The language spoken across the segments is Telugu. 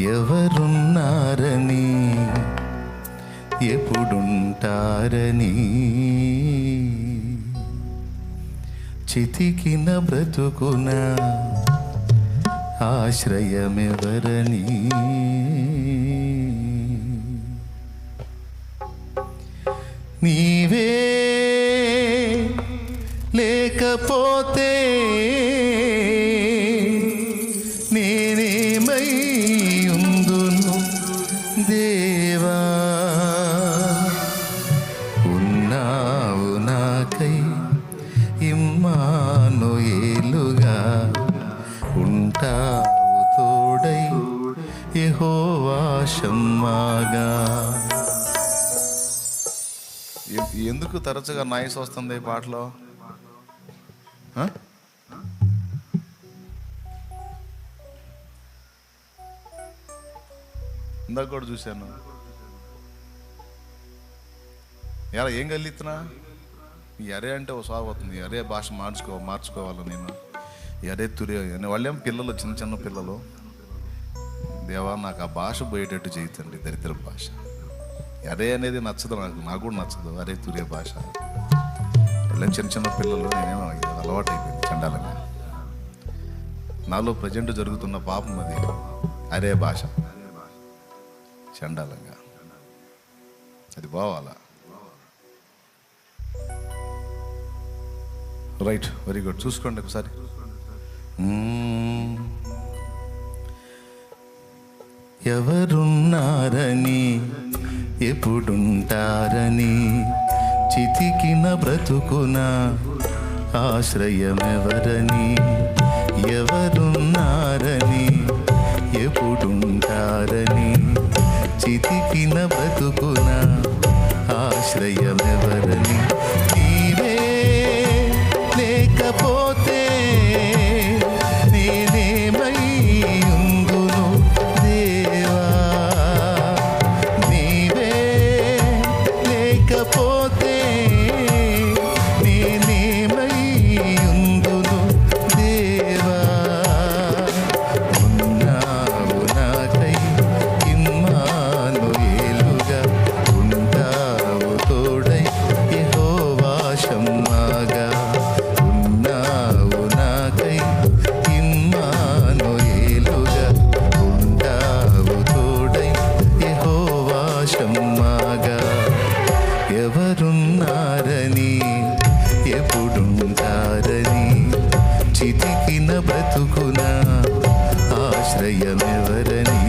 ఎవరున్నారని? ఎప్పుడుంటారని? చితికిన బ్రతుకున ఆశ్రయమెవరని? నీవే లేకపో తరచుగా నాయిస్ వస్తుంది పాటలో? ఇందాక కూడా చూశాను. ఎలా ఏం కలిగిస్తున్నా ఈ అరే అంటే ఓ సాగు అవుతుంది. అరే భాష మార్చుకో మార్చుకోవాలి నేను? అరే తురే అని వాళ్ళేం పిల్లలు చిన్న చిన్న పిల్లలు. దేవా నాకు ఆ భాష పోయేటట్టు చేయుతండి దరిద్ర భాష. అరే అనేది నచ్చదు నాకు నాకు కూడా నచ్చదు. అరే తురే భాష. వాళ్ళేం చిన్న చిన్న పిల్లలు నేనేమో అలవాటు అయిపోయింది చండాలంగా. నాలో ప్రజెంట్ జరుగుతున్న పాపం అది. అరే భాష. చండాలంగా. అది పోవాలా? Right very good. చూసుకోండి ఒకసారి. ఎవరున్నారని ఎప్పుడుంటారని చితికిన బ్రతుకున ఆశ్రయమెవరని ఎవరున్నారని ఎప్పుడుంటారని చితికిన బ్రతుకున ఆశ్రయమెవరని లేకపోతే నేనేమై ఉందును దేవా? ఉన్నావు నాకై ఇమ్మానుయేలుగా ఉంటావు తోడై యెహోవా చితికిన బ్రతుకునా? ఆశ్రయమెవరని?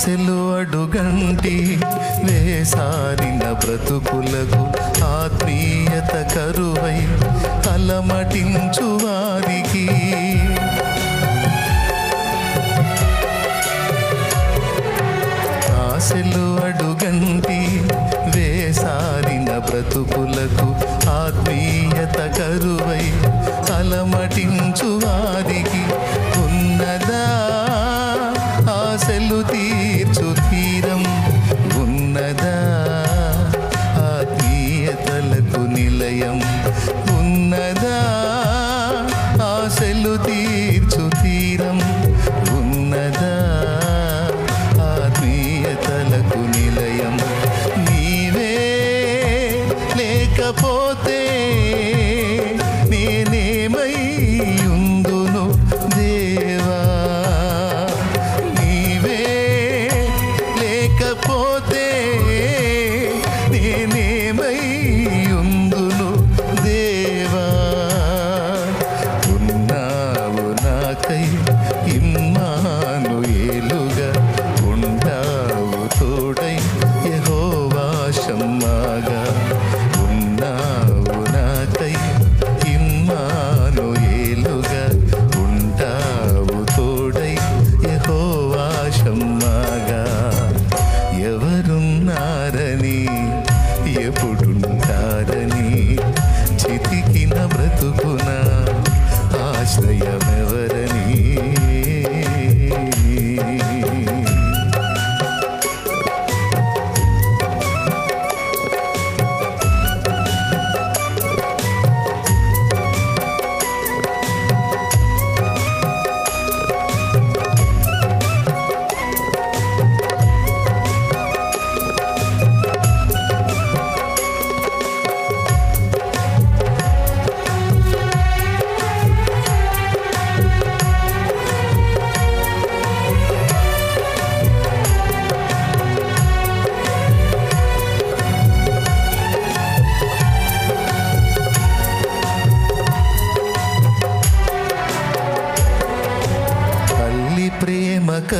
ఆశలు అడుగంటి వేసారిన బ్రతుకులకు ఆత్మీయత కరువై అలమటించు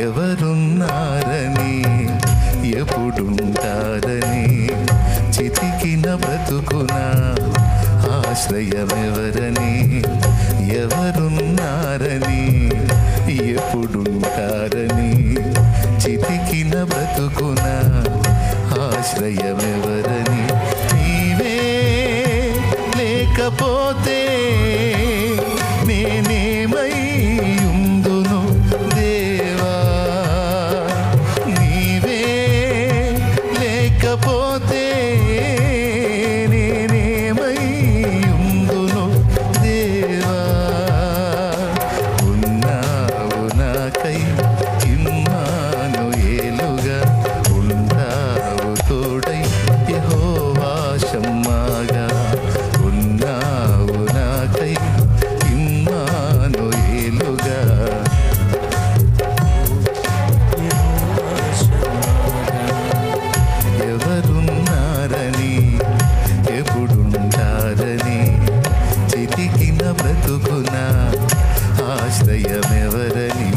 ఎవరున్నారని? ఎప్పుడుంటారని? చితికిన బ్రతుకున ఆశ్రయమెవరని? ఎవరున్నారని? ఎప్పుడుంటారని? చితికిన బ్రతుకున ఆశ్రయమెవరని? నీవే లేకపోతే బ్రతుకున ఆశ్రయమెవరని?